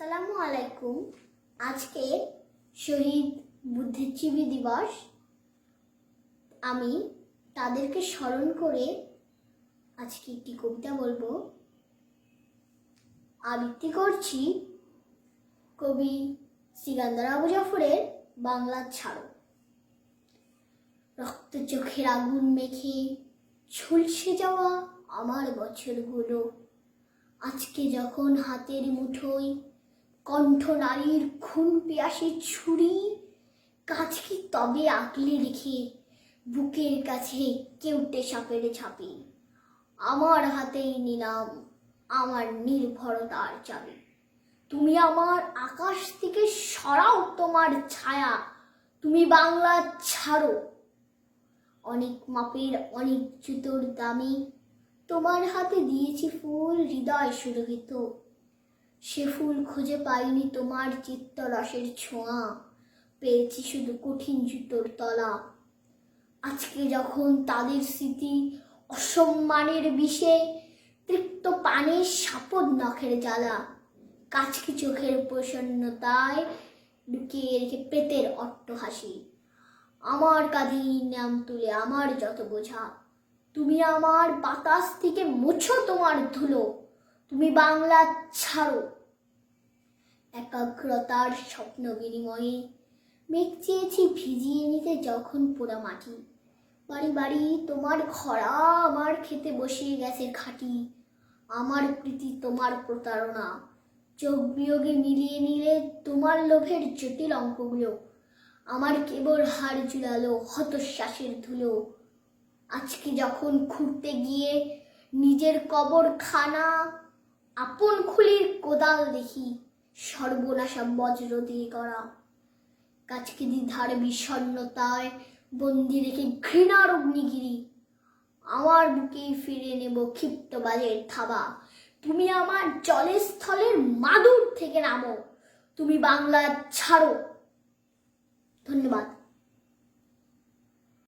আসসালামু আলাইকুম। আজকে শহীদ বুদ্ধিজীবী দিবস। আমি তাদেরকে স্মরণ করে আজকে একটি কবিতা বলব। আবৃত্তি করছি কবি সিকান্দার আবু জাফরের বাংলা ছাড়ো। রক্ত চোখের আগুন মেখে ঝুলসে যাওয়া আমার বছরগুলো। আজকে যখন হাতের মুঠোয় কণ্ঠ নারীর খুন পিয়াসে ছুরি কাজকে তবে আঁকলে রেখে বুকের কাছে কেউটে সাপের ছাপি আমার হাতেই নিলাম আমার নির্ভরতার চাবি। তুমি আমার আকাশ থেকে সরাও তোমার ছায়া, তুমি বাংলা ছাড়ো। অনেক মাপের, অনেক জুতোর দামে, তোমার হাতে দিয়েছি ফুল হৃদয় সুরভিত। সে ফুল খুঁজে পাইনি তোমার চিত্তরসের ছোঁয়া। পেয়েছি শুধু কঠিন জুতোর তলা। আজকে যখন তাদের স্মৃতি অসম্মানের বিষে, তৃপ্ত পানের সাপদ নখের জ্বালা। কাছকি চোখের প্রসন্নতায় লুকিয়ে রেখে পেতের অট্ট হাসি আমার কাঁধেই নাম তুলে আমার যত বোঝা। তুমি আমার বাতাস থেকে মুছো তোমার ধুলো। তুমি বাংলা ছাড়ো। একাগ্রতার স্বপ্ন বিনিময়ে মেঘ চেয়েছি ভিজিয়ে নিতে যখন পোড়া মাটি। বাড়ি বাড়ি তোমার খরা আমার খেতে বসিয়ে গেছে খাটি। আমার প্রীতি তোমার প্রতারণা। চোখ বিয়োগে মিলিয়ে নিলে তোমার লোভের জটিল অঙ্কগুলো। আমার কেবল হাড় জুড়ালো হতশ্বাসের ধুলো। আজকে যখন খুঁড়তে গিয়ে নিজের কবর খানা আপন খুলির কোদাল দেখি, সর্বনাশা বজ্র দিয়ে করা। কাছকে দ্বিধার বিষণ্ণতায় বন্দি রেখে ঘৃণার অগ্নিগিরি। আমার বুকে ফিরে নেব ক্ষিপ্ত বাজের থাবা। তুমি আমার জলের স্থলের মাদুর থেকে নামো। তুমি বাংলা ছাড়ো। ধন্যবাদ।